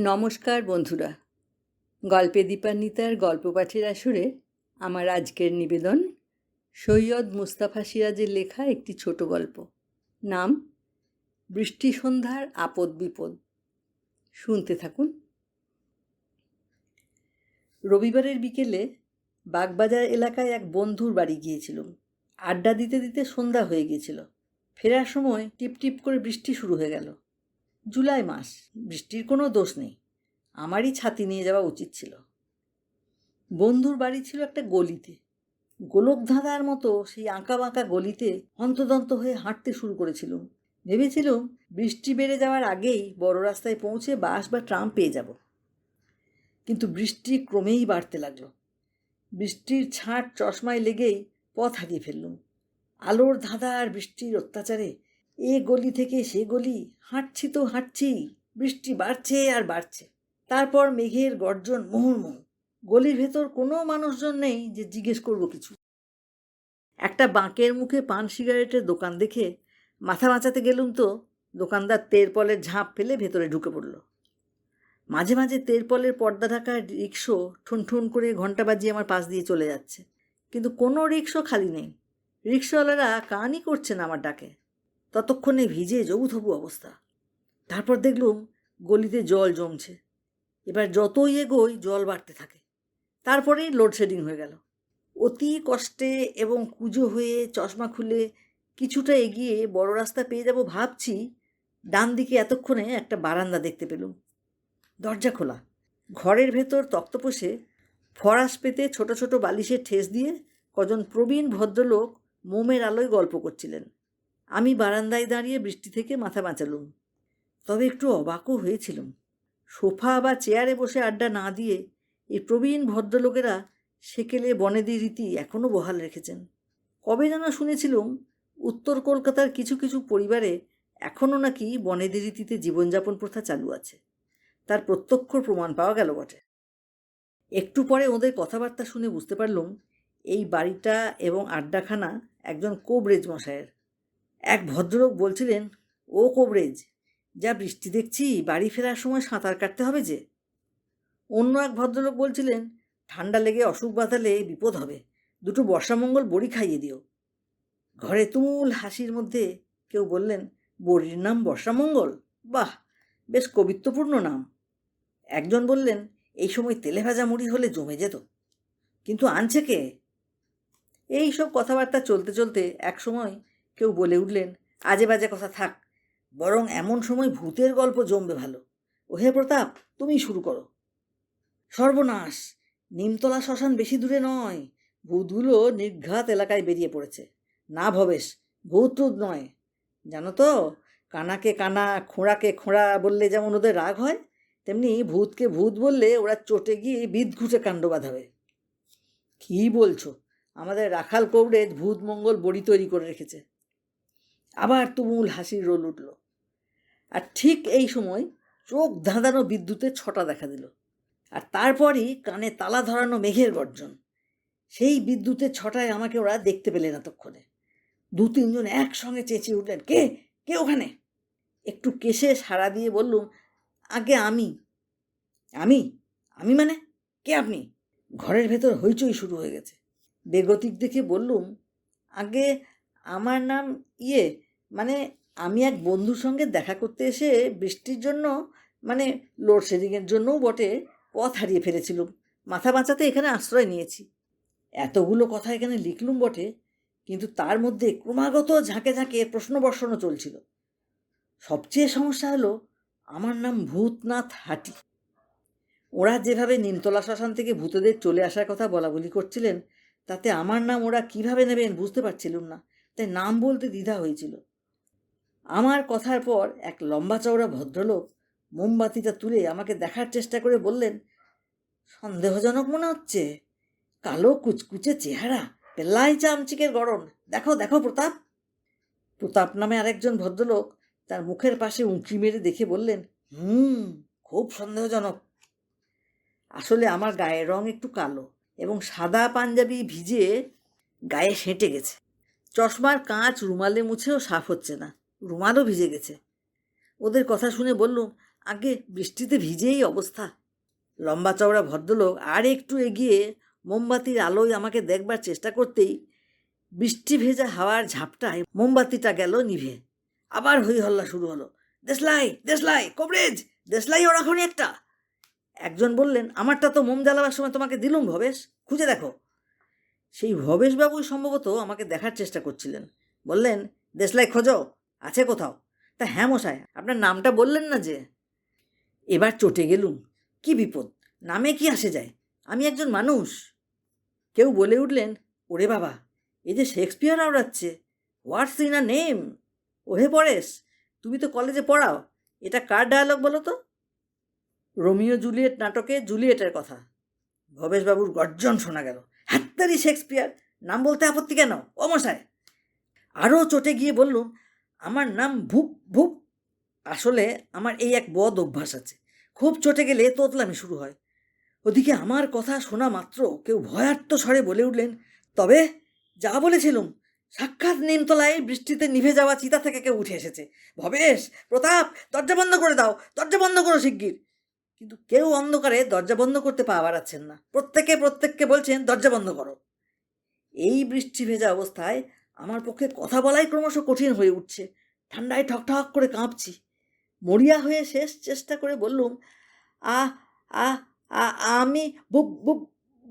নমস্কার বন্ধুরা। গল্পে দীপান্বিতার গল্প পাঠের আসরে আমার আজকের নিবেদন সৈয়দ মুস্তাফা সিরাজের লেখা একটি ছোট গল্প। নাম, বৃষ্টি সন্ধ্যার আপদ বিপদ। শুনতে থাকুন। রবিবারের বিকেলে বাগবাজার এলাকায় এক বন্ধুর বাড়ি গিয়েছিলাম। আড্ডা দিতে দিতে সন্ধ্যা হয়ে গিয়েছিল। ফেরার সময় টিপ টিপ করে বৃষ্টি শুরু হয়ে গেল। জুলাই মাস, বৃষ্টির কোনো দোষ নেই। আমারই ছাতি নিয়ে যাওয়া উচিত ছিল। বন্ধুর বাড়ি ছিল একটা গলিতে। গোলক ধাঁধার মতো সেই আঁকা বাঁকা গলিতে হন্তদন্ত হয়ে হাঁটতে শুরু করেছিলুম। ভেবেছিলুম বৃষ্টি বেড়ে যাওয়ার আগেই বড় রাস্তায় পৌঁছে বাস বা ট্রাম পেয়ে যাব। কিন্তু বৃষ্টি ক্রমেই বাড়তে লাগল। বৃষ্টির ছাঁট চশমায় লেগেই পথ হারিয়ে ফেললুম। আলোর ধাঁধা আর বৃষ্টির অত্যাচারে এ গলি থেকে সে গলি, হাঁটছি তো হাঁটছি, বৃষ্টি বাড়ছে আর বাড়ছে। তারপর মেঘের গর্জন মুহুর্মুহু। গলির ভেতর কোনো মানুষজন নেই যে জিজ্ঞেস করব কিছু। একটা বাঁকের মুখে পান সিগারেটের দোকান দেখে মাথা বাঁচাতে গেলুম তো, দোকানদার তেরপলের ঝাঁপ ফেলে ভেতরে ঢুকে পড়ল। মাঝে মাঝে তেরপলের পর্দা ঢাকা রিক্সো ঠুন ঠুন করে ঘণ্টা বাজিয়ে আমার পাশ দিয়ে চলে যাচ্ছে। কিন্তু কোনো রিক্সো খালি নেই। রিক্সাওয়ালারা কানই করছে না আমার ডাকে। ততক্ষণে ভিজে জবুথবু অবস্থা। তারপর দেখলুম গলিতে জল জমছে। এবার যতই এগোই জল বাড়তে থাকে। তারপরেই লোডশেডিং হয়ে গেল। অতি কষ্টে এবং কুজো হয়ে চশমা খুলে কিছুটা এগিয়ে বড় রাস্তা পেয়ে যাব ভাবছি ডান দিকে এতক্ষণে একটা বারান্দা দেখতে পেলুম। দরজা খোলা। ঘরের ভেতর তক্তপোষে ফরাস পেতে ছোট ছোট বালিশের ঠেস দিয়ে কজন প্রবীণ ভদ্রলোক মোমের আলোয় গল্প করছিলেন। আমি বারান্দায় দাঁড়িয়ে বৃষ্টি থেকে মাথা বাঁচালুম। তবে একটু অবাকও হয়েছিলাম। সোফা বা চেয়ারে বসে আড্ডা না দিয়ে এই প্রবীণ ভদ্রলোকেরা সেকেলে বনেদি রীতি এখনও বহাল রেখেছেন। কবে যেন শুনেছিলুম, উত্তর কলকাতার কিছু কিছু পরিবারে এখনও নাকি বনেদি রীতিতে জীবনযাপন প্রথা চালু আছে। তার প্রত্যক্ষ প্রমাণ পাওয়া গেল বটে। একটু পরে ওদের কথাবার্তা শুনে বুঝতে পারলুম, এই বাড়িটা এবং আড্ডাখানা একজন কোবরেজ মশায়ের এক ভদ্রলোক বলছিলেন, ও কোবরেজ, যা বৃষ্টি দেখছি, বাড়ি ফেরার সময় সাঁতার কাটতে হবে যে? অন্য এক ভদ্রলোক বলছিলেন, ঠান্ডা লেগে অসুখ বাঁধালে বিপদ হবে, দুটো বর্ষামঙ্গল বড়ি খাইয়ে দিও। ঘরে তুমুল হাসির মধ্যে কেউ বললেন, বড়ির নাম বর্ষামঙ্গল? বাহ, বেশ কবিত্বপূর্ণ নাম। একজন বললেন, এই সময় তেলে ভাজা মুড়ি হলে জমে যেত, কিন্তু আনছে কে? এই সব কথাবার্তা চলতে চলতে এক সময় কেউ বলে উঠলেন, আজে বাজে কথা থাক, বরং এমন সময় ভূতের গল্প জমবে ভালো। ওহে প্রতাপ তুমি শুরু করো। সর্বনাশ, নিমতলা শ্মশান বেশি দূরে নয় ভূতগুলো নির্ঘাত এলাকায় বেরিয়ে পড়েছে। না ভবেশ, ভূত নয়। জানো তো, কানাকে কানা, খোঁড়াকে খোঁড়া বললে যেমন ওদের রাগ হয়, তেমনি ভূতকে ভূত বললে ওরা চটে গিয়ে বিদ ঘুটে কাণ্ড বাঁধাবে। কী বলছো? আমাদের রাখাল কৌড়েজ ভূত মঙ্গল বড়ি তৈরি করে রেখেছে। আবার তুমুল হাসির রোল উঠল। আর ঠিক এই সময় চোখ ধাঁধানো বিদ্যুতের ছটা দেখা দিল। আর তারপরই কানে তালা ধরানো মেঘের গর্জন। সেই বিদ্যুতের ছটায় আমাকে ওরা দেখতে পেলেন এতক্ষণে। দু তিনজন একসঙ্গে চেঁচিয়ে উঠলেন, কে? কে ওখানে? একটু কেসে সাড়া দিয়ে বললুম, আগে আমি। আমি? আমি মানে? কে আপনি? ঘরের ভেতর হইচই শুরু হয়ে গেছে। বেগতিক দেখে বললুম, আগে আমার নাম ইয়ে মানে আমি এক বন্ধুর সঙ্গে দেখা করতে এসে বৃষ্টির জন্য মানে লোডশেডিংয়ের জন্যও বটে, পথ হারিয়ে ফেলেছিলুম মাথা বাঁচাতে এখানে আশ্রয় নিয়েছি। এতগুলো কথা এখানে লিখলুম বটে, কিন্তু তার মধ্যে ক্রমাগত ঝাঁকে ঝাঁকে প্রশ্নবর্ষণও চলছিল। সবচেয়ে সমস্যা হলো, আমার নাম ভূতনাথ হাটি। ওরা যেভাবে নিমতলা শ্মশান থেকে ভূতদের চলে আসার কথা বলা বলি করছিলেন, তাতে আমার নাম ওরা কীভাবে নেবেন বুঝতে পারছিলুম না। তাই নাম বলতে দ্বিধা হয়েছিল। আমার কথার পর এক লম্বা চওড়া ভদ্রলোক মোমবাতিটা তুলে আমাকে দেখার চেষ্টা করে বললেন, সন্দেহজনক মনে হচ্ছে? কালো কুচকুচে চেহারা পেল্লাই চামচিকের গড়ন। দেখো দেখো প্রতাপ। প্রতাপ নামে আরেকজন ভদ্রলোক তার মুখের পাশে উঁকি মেরে দেখে বললেন, হুম, খুব সন্দেহজনক। আসলে আমার গায়ের রং একটু কালো এবং সাদা পাঞ্জাবি ভিজে গায়ে সেঁটে গেছে। চশমার কাঁচ রুমালে মুছেও সাফ হচ্ছে না। রুমালও ভিজে গেছে। ওদের কথা শুনে বললুম, আগে বৃষ্টিতে ভিজেই অবস্থা। লম্বা চওড়া ভদ্রলোক আর একটু এগিয়ে মোমবাতির আলোয় আমাকে দেখবার চেষ্টা করতেই বৃষ্টি ভেজা হাওয়ার ঝাপটায় মোমবাতিটা গেল নিভে। আবার হই হল্লা শুরু হলো, দেশলাই দেশলাই, কবরেজ, দেশলাই ওরা খনি একটা। একজন বললেন, আমারটা তো মোম জ্বালাবার সময় তোমাকে দিলুম ভবেশ, খুঁজে দেখো। সেই ভবেশবাবুই সম্ভবত আমাকে দেখার চেষ্টা করছিলেন। বললেন, দেশলাই খোঁজো আছে কোথাও? তা হ্যাঁ মশাই, আপনার নামটা বললেন না যে। এবার চটে গেলুম। কি বিপদ? নামে কি আসে যায়? আমি একজন মানুষ। কেউ বলে উঠলেন, ওরে বাবা, এই যে শেক্সপিয়ার আওড়াচ্ছে হোয়াটস ইন আ নেম? ওহে পরেশ, তুমি তো কলেজে পড়াও, এটা কার ডায়ালগ বলো তো? রোমিও জুলিয়েট নাটকে জুলিয়েটের কথা। ভবেশবাবুর গর্জন শোনা গেল। হাত্তারি শেক্সপিয়ার? নাম বলতে আপত্তি কেন? ও মশাই। আরও চটে গিয়ে বললুম আমার নাম ভুপ ভুপ। আসলে আমার এই এক বদ অভ্যাস আছে। খুব চটে গেলে তোতলামি শুরু হয়। ওদিকে আমার কথা শোনা মাত্র কেউ ভয়ার্ত স্বরে বলে উঠলেন, তবে যা বলেছিলুম, সাক্ষাৎ নিমতলায় বৃষ্টিতে নিভে যাওয়া চিতা থেকে কেউ উঠে এসেছে। ভবেশ, প্রতাপ, দরজা বন্ধ করে দাও, দরজা বন্ধ করো শিগগির। কিন্তু কেউ অন্ধকারে দরজা বন্ধ করতে পা বাড়াচ্ছেন না। প্রত্যেকে প্রত্যেককে বলছেন, দরজা বন্ধ করো। এই বৃষ্টি ভেজা অবস্থায় আমার পক্ষে কথা বলাই ক্রমশ কঠিন হয়ে উঠছে। ঠান্ডায় ঠকঠক করে কাঁপছি। মরিয়া হয়ে শেষ চেষ্টা করে বললুম আ আ আ আমি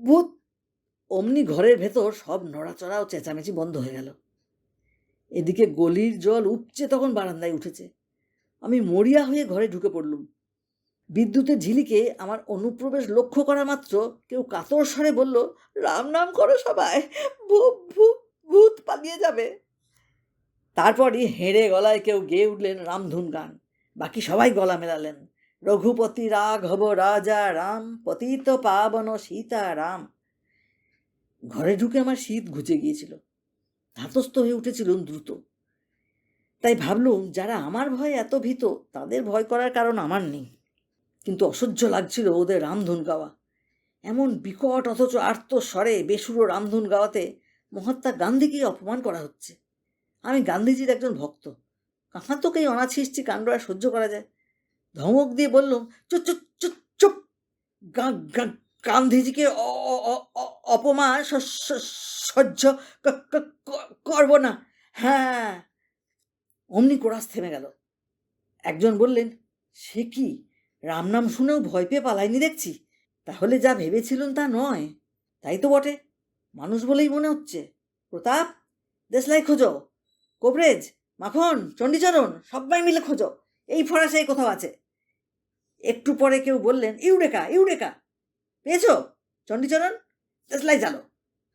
ভূত অমনি ঘরের ভেতর সব নড়াচড়া ও চেঁচামেচি বন্ধ হয়ে গেল। এদিকে গলির জল উপচে তখন বারান্দায় উঠেছে। আমি মরিয়া হয়ে ঘরে ঢুকে পড়লুম। বিদ্যুতের ঝিলিকে আমার অনুপ্রবেশ লক্ষ্য করা মাত্র কেউ কাতর স্বরে বলল, রাম নাম করো সবাই, ভূত ভূত ভূত পালিয়ে যাবে। তারপরই হেঁড়ে গলায় কেউ গেয়ে উঠলেন রামধুন গান। বাকি সবাই গলা মেলালেন। রঘুপতি রাঘব রাজা রাম, পতিত পাবন সীতা রাম। ঘরে ঢুকে আমার শীত ঘুচে গিয়েছিল। ধাতস্থ হয়ে উঠেছিলুম দ্রুত। তাই ভাবলুম, যারা আমার ভয়ে এত ভীত, তাদের ভয় করার কারণ আমার নেই। কিন্তু অসহ্য লাগছিল ওদের রামধুন গাওয়া। এমন বিকট অথচ আর্ত স্বরে বেসুরো রামধুন গাওয়াতে মহাত্মা গান্ধীকেই অপমান করা হচ্ছে। আমি গান্ধীজির একজন ভক্ত। কাহাতোকেই অনাছিষ্টি কাণ্ড আর সহ্য করা যায়? ধমক দিয়ে বললুম, চুপ চুপ চুপ চুপ! গান্ধীজিকে অপমান সহ্য করব না। হ্যাঁ! অমনি কোরাস থেমে গেল। একজন বললেন, সে কি? রামনাম শুনেও ভয় পেয়ে পালায়নি দেখছি? তাহলে যা ভেবেছিলেন তা নয়। তাই তো বটে। মানুষ বলেই মনে হচ্ছে। প্রতাপ, দেশলাই খোঁজো। কোবরেজ, মাখন, চণ্ডীচরণ, সবাই মিলে খোঁজো। এই ফরাসে কোথাও আছে। একটু পরে কেউ বললেন, ইউরেকা ইউরেকা। পেয়েছ? চণ্ডীচরণ? দেশলাই জানো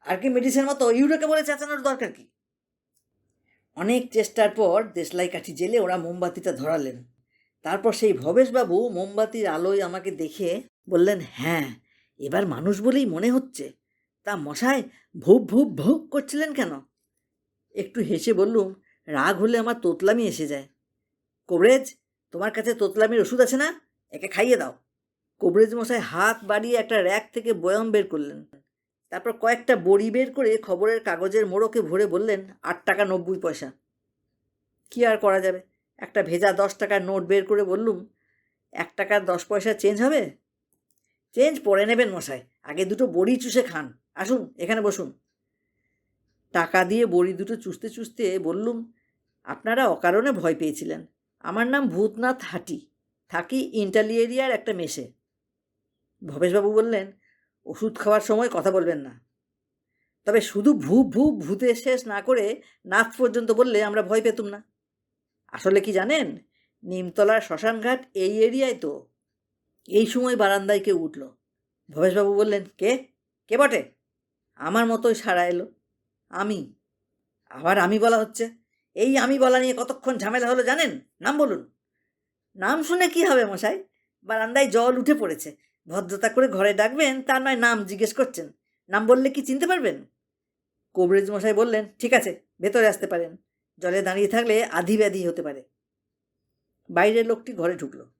আর কি মেডিসিনের মতো ইউরেকা বলে চেঁচানোর দরকার কি? অনেক চেষ্টার পর দেশলাই কাঠি জেলে ওরা মোমবাতিটা ধরালেন। তারপর সেই ভবেশবাবু মোমবাতির আলোয় আমাকে দেখে বললেন হ্যাঁ এবার মানুষ বলেই মনে হচ্ছে তা মশাই ভুপ ভুপ ভুপ করছিলেন কেন? একটু হেসে বললুম, রাগ হলে আমার তোতলামি এসে যায়। কোবরেজ, তোমার কাছে তোতলামির ওষুধ আছে না? একে খাইয়ে দাও। কোবরেজ মশাই হাত বাড়িয়ে একটা র্যাক থেকে বয়ম বের করলেন। তারপর কয়েকটা বড়ি বের করে খবরের কাগজের মোড়কে ভরে বললেন, আট টাকা নব্বই পয়সা। কি আর করা যাবে? একটা ভেজা দশ টাকার নোট বের করে বললুম, এক টাকার দশ পয়সা চেঞ্জ হবে? চেঞ্জ পরে নেবেন মশাই, আগে দুটো বড়ি চুষে খান। আসুন, এখানে বসুন। টাকা দিয়ে বড়ি দুটো চুষতে চুষতে বললুম, আপনারা অকারণে ভয় পেয়েছিলেন। আমার নাম ভূতনাথ হাটি। থাকি ইন্টালি এরিয়ার একটা মেসে। ভবেশবাবু বললেন, ওষুধ খাওয়ার সময় কথা বলবেন না। তবে শুধু ভূপ ভূপ ভূতে শেষ না করে নাচ পর্যন্ত বললে আমরা ভয় পেতুম না। আসলে কি জানেন, নিমতলার শ্মশানঘাট এই এরিয়ায় তো। এই সময় বারান্দায় কেউ উঠল। ভবেশবাবু বললেন, কে? কে বটে? আমার মতোই সারা এলো। আমি, আবার আমি বলা হচ্ছে। এই আমি বলা নিয়ে কতক্ষণ ঝামেলা হলো জানেন? নাম বলুন। নাম শুনে কি হবে মশাই? বারান্দায় জল উঠে পড়েছে। ভদ্রতা করে ঘরে ডাকবেন, তার নয় নাম জিজ্ঞেস করছেন। নাম বললে কি চিনতে পারবেন? কবরেজ মশাই বললেন, ঠিক আছে, ভেতরে আসতে পারেন। জলে দাঁড়িয়ে থাকলে আধি ব্যাধি হতে পারে। বাইরের লোকটি ঘরে ঢুকলো।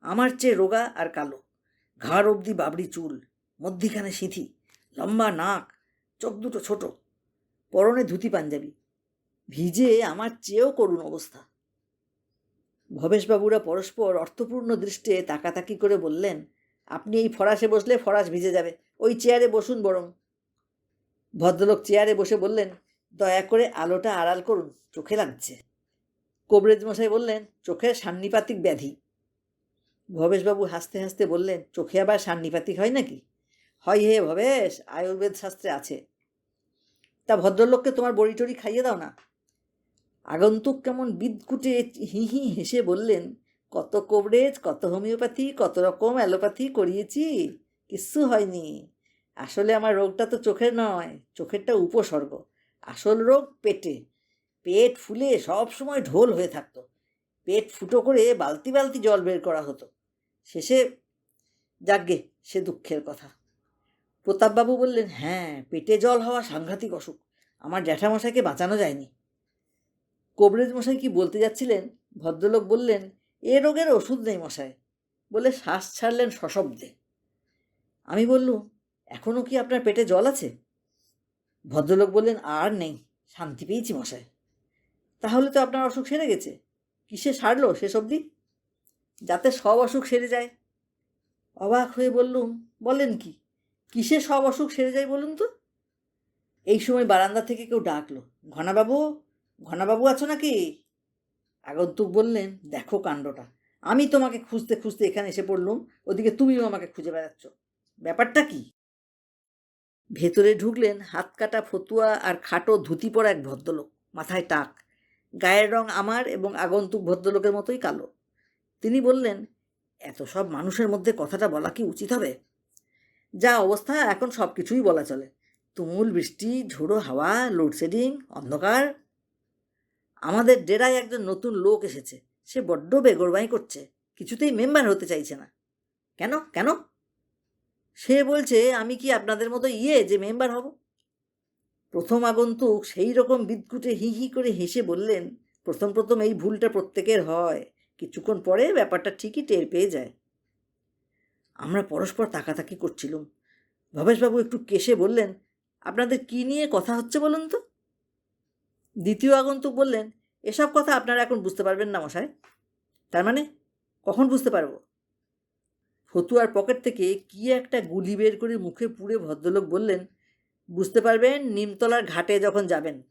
আমার চেয়ে রোগা আর কালো। ঘাড় অবধি বাবড়ি চুল, মধ্যিখানে সিঁথি। লম্বা নাক, চোখ দুটো ছোট, পরনে ধুতি পাঞ্জাবি। ভিজে আমার চেয়েও করুণ অবস্থা। ভবেশবাবুরা পরস্পর অর্থপূর্ণ দৃষ্টে তাকাতাকি করে বললেন, আপনি এই ফরাসে বসলে ফরাস ভিজে যাবে, ওই চেয়ারে বসুন বরং। ভদ্রলোক চেয়ারে বসে বললেন, দয়া করে আলোটা আড়াল করুন, চোখে লাগছে। কবরেজ মশাই বললেন, চোখের সান্নিপাতিক ব্যাধি। ভবেশবাবু হাসতে হাসতে বললেন, চোখে আবার সান্নিপাতিক হয় নাকি? হয় হে ভবেশ, আয়ুর্বেদ শাস্ত্রে আছে। তা ভদ্রলোককে তোমার বড়ি টড়ি খাইয়ে দাও না। আগন্তুক কেমন বিদকুটে হি হি হেসে বললেন, কত কভারেজ কত হোমিওপ্যাথি, কত রকম অ্যালোপ্যাথি করিয়েছি, কিচ্ছু হয়নি। আসলে আমার রোগটা তো চোখের নয়, চোখেরটা উপসর্গ। আসল রোগ পেটে। পেট ফুলে সব সময় ঢোল হয়ে থাকতো। পেট ফুটো করে বালতি বালতি জল বের করা হতো। শেষে যাগ্গে সে দুঃখের কথা। প্রতাপবাবু বললেন হ্যাঁ পেটে জল হওয়া সাংঘাতিক অসুখ। আমার জ্যাঠামশাইকে বাঁচানো যায়নি। কবরেজ মশাই কি বলতে যাচ্ছিলেন? ভদ্রলোক বললেন, এ রোগের ওষুধ নেই মশাই। বলে শ্বাস ছাড়লেন সশব্দে। আমি বললুম এখনও কি আপনার পেটে জল আছে? ভদ্রলোক বললেন, আর নেই, শান্তি পেয়েছি মশাই। তাহলে তো আপনার অসুখ সেরে গেছে। কিসে সারলো শেষ অবধি? যাতে সব অসুখ সেরে যায়। অবাক হয়ে বললুম, বলেন কি? কিসে সব অসুখ সেরে যায় বলুন তো? এই সময় বারান্দা থেকে কেউ ডাকলো। ঘনাবাবু ঘনাবাবু আছো নাকি? আগন্তুক বললেন, দেখো কাণ্ডটা। আমি তোমাকে খুঁজতে খুঁজতে এখানে এসে পড়লুম। ওদিকে তুমিও আমাকে খুঁজে বেড়াচ্ছ। ব্যাপারটা কি? ভেতরে ঢুকলেন হাত কাটা ফতুয়া আর খাটো ধুতি পরা এক ভদ্রলোক। মাথায় টাক। গায়ের রং আমার এবং আগন্তুক ভদ্রলোকের মতোই কালো। তিনি বললেন, এত সব মানুষের মধ্যে কথাটা বলা কি উচিত হবে? যা অবস্থা, এখন সব কিছুই বলা চলে। তুমুল বৃষ্টি, ঝোড়ো হাওয়া লোডশেডিং অন্ধকার। আমাদের ডেরায় একজন নতুন লোক এসেছে। সে বড্ড বেগরবাই করছে। কিছুতেই মেম্বার হতে চাইছে না। কেন? কেন? সে বলছে, আমি কি আপনাদের মতো ইয়ে যে মেম্বার হব? প্রথম আগন্তুক সেই রকম বিদকুটে হি হি করে হেসে বললেন, প্রথম প্রথম এই ভুলটা প্রত্যেকের হয়। কিছুক্ষণ পরে ব্যাপারটা ঠিকই টের পেয়ে যায়। আমরা পরস্পর তাকাতাকি করছিলাম। ভবেশবাবু একটু কেশে বললেন, আপনাদের কি নিয়ে কথা হচ্ছে বলুন তো? দ্বিতীয় আগন্তুক বললেন, এসব কথা আপনারা এখন বুঝতে পারবেন না মশাই। তার মানে কখন বুঝতে পারব? ফতুয়ার পকেট থেকে কি একটা গুলি বের করে মুখে পুড়ে ভদ্রলোক বললেন, বুঝতে পারবেন, নিমতলার ঘাটে যখন যাবেন।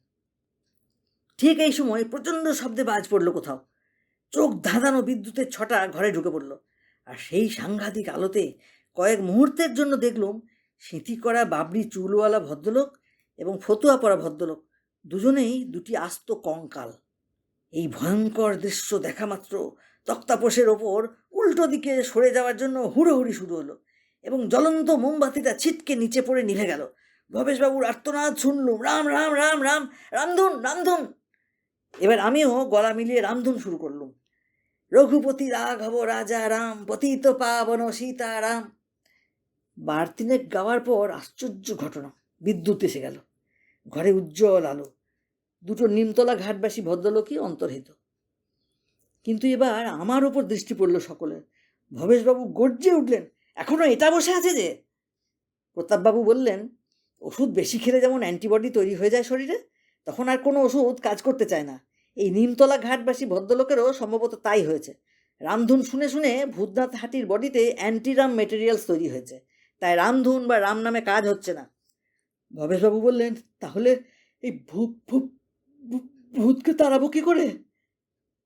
ঠিক এই সময় প্রচণ্ড শব্দে বাজ পড়ল কোথাও। চোখ ধাঁধানো বিদ্যুতের ছটা ঘরে ঢুকে পড়ল। আর সেই সাংঘাতিক আলোতে কয়েক মুহূর্তের জন্য দেখলুম সিঁথি করা বাবরি চুলওয়ালা ভদ্রলোক এবং ফতুয়া পরা ভদ্রলোক দুজনেই দুটি আস্ত কঙ্কাল। এই ভয়ঙ্কর দৃশ্য দেখা মাত্র তক্তাপোষের ওপর উল্টো দিকে সরে যাওয়ার জন্য হুড়োহুড়ি শুরু হলো এবং জ্বলন্ত মোমবাতিটা ছিটকে নিচে পড়ে নিভে গেল। ভবেশবাবুর আর্তনাদ শুনলুম, রাম রাম রাম রাম, রামধুন রামধুন! এবার আমিও গলা মিলিয়ে রামধুন শুরু করলুম। রঘুপতি রাঘব, রাজা রাম, পতিত পাবন, সীতারাম। বার তিনেক গাওয়ার পর আশ্চর্য ঘটনা। বিদ্যুৎ এসে গেল। ঘরে উজ্জ্বল আলো। দুটো নিমতলা ঘাটবাসী ভদ্রলোকই অন্তর্হিত। কিন্তু এবার আমার ওপর দৃষ্টি পড়ল সকলের। ভবেশবাবু গর্জে উঠলেন এখনও এটা বসে আছে যে? প্রতাপবাবু বললেন, ওষুধ বেশি খেলে যেমন অ্যান্টিবডি তৈরি হয়ে যায় শরীরে, তখন আর কোনো ওষুধ কাজ করতে চায় না। এই নিমতলা ঘাটবাসী ভদ্রলোকেরও সম্ভবত তাই হয়েছে। রামধুন শুনে শুনে ভূতনাথ হাটির বডিতে অ্যান্টিরাম মেটেরিয়ালস তৈরি হয়েছে। তাই রামধুন বা রাম নামে কাজ হচ্ছে না। ভবেশবাবু বললেন, তাহলে এই ভূত ভূত ভূতকে তাড়াবো কী করে?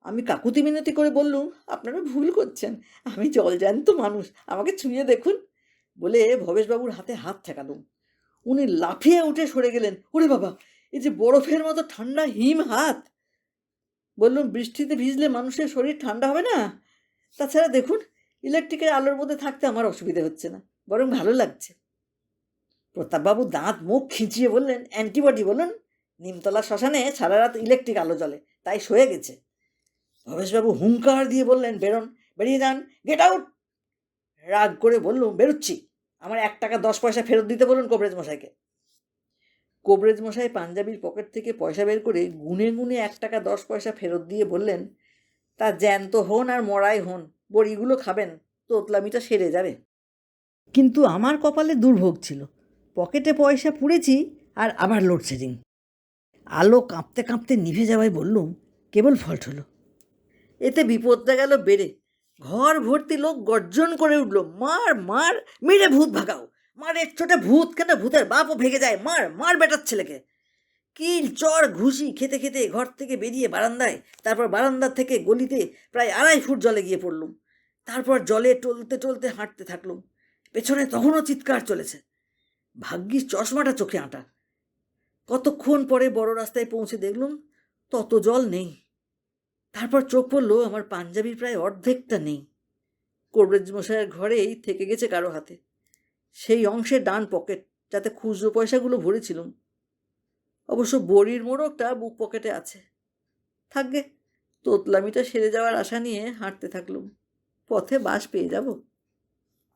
আমি কাকুতি মিনতি করে বললুম, আপনারা ভুল করছেন। আমি জল জলজ্যান্ত মানুষ, আমাকে ছুঁয়ে দেখুন। বলে ভবেশবাবুর হাতে হাত ঠেকালুম। উনি লাফিয়ে উঠে সরে গেলেন, ওরে বাবা, এই যে বরফের মতো ঠান্ডা হিম হাত! বললুম, বৃষ্টিতে ভিজলে মানুষের শরীর ঠান্ডা হবে না? তাছাড়া দেখুন ইলেকট্রিকের আলোর মধ্যে থাকতে আমার অসুবিধে হচ্ছে না, বরং ভালো লাগছে। প্রতাপবাবু দাঁত, মুখ খিঁচিয়ে বললেন অ্যান্টিবডি বলুন। নিমতলা শ্মশানে সারা রাত ইলেকট্রিক আলো জ্বলে, তাই সয়ে গেছে। ভবেশবাবু হুঙ্কার দিয়ে বললেন, বেরোন, বেরিয়ে যান গেট আউট রাগ করে বললুম, বেরোচ্ছি। আমার এক টাকা দশ পয়সা ফেরত দিতে বলুন কবরেজ মশাইকে। কবরেজ মশাই পাঞ্জাবির পকেট থেকে পয়সা বের করে গুনে গুনে এক টাকা দশ পয়সা ফেরত দিয়ে বললেন, তা জ্যান্ত হন আর মরাই হন, বড়িগুলো খাবেন, তোতলামিটা সেরে যাবে। কিন্তু আমার কপালে দুর্ভোগ ছিল। পকেটে পয়সা পুড়েছি আর আবার লোডশেডিং আলো কাঁপতে কাঁপতে নিভে যাওয়ায় বললুম, কেবল ফল্ট হলো। এতে বিপদটা গেল বেড়ে। ঘর ভর্তি লোক গর্জন করে উঠল, মার মার, মেরে ভূত ভাগাও। মারের ছোটে ভূত কেন ভূতের বাপও ভেঙে যায়। মার মার বেটার ছেলেকে। কিল, চর, ঘুষি খেতে খেতে ঘর থেকে বেরিয়ে বারান্দায়, তারপর বারান্দা থেকে গলিতে প্রায় আড়াই ফুট জলে গিয়ে পড়লুম। তারপর জলে টলতে টলতে হাঁটতে থাকলুম। পেছনে তখনও চিৎকার চলেছে। ভাগ্যিস চশমাটা চোখে আঁটা। কতক্ষণ পরে বড় রাস্তায় পৌঁছে দেখলুম, তত জল নেই। তারপর চোখ পড়ল, আমার পাঞ্জাবির প্রায় অর্ধেকটা নেই। কোরবেজ মশাইয়ের ঘরেই থেকে গেছে কারও হাতে। সেই অংশে ডান পকেট, যাতে খুচরো পয়সাগুলো ভরেছিলাম। অবশ্য বড়ির মোড়কটা বুক পকেটে আছে। থাকবে, তোতলামিটা সেরে যাওয়ার আশা নিয়ে হাঁটতে থাকলুম। পথে বাস পেয়ে যাব।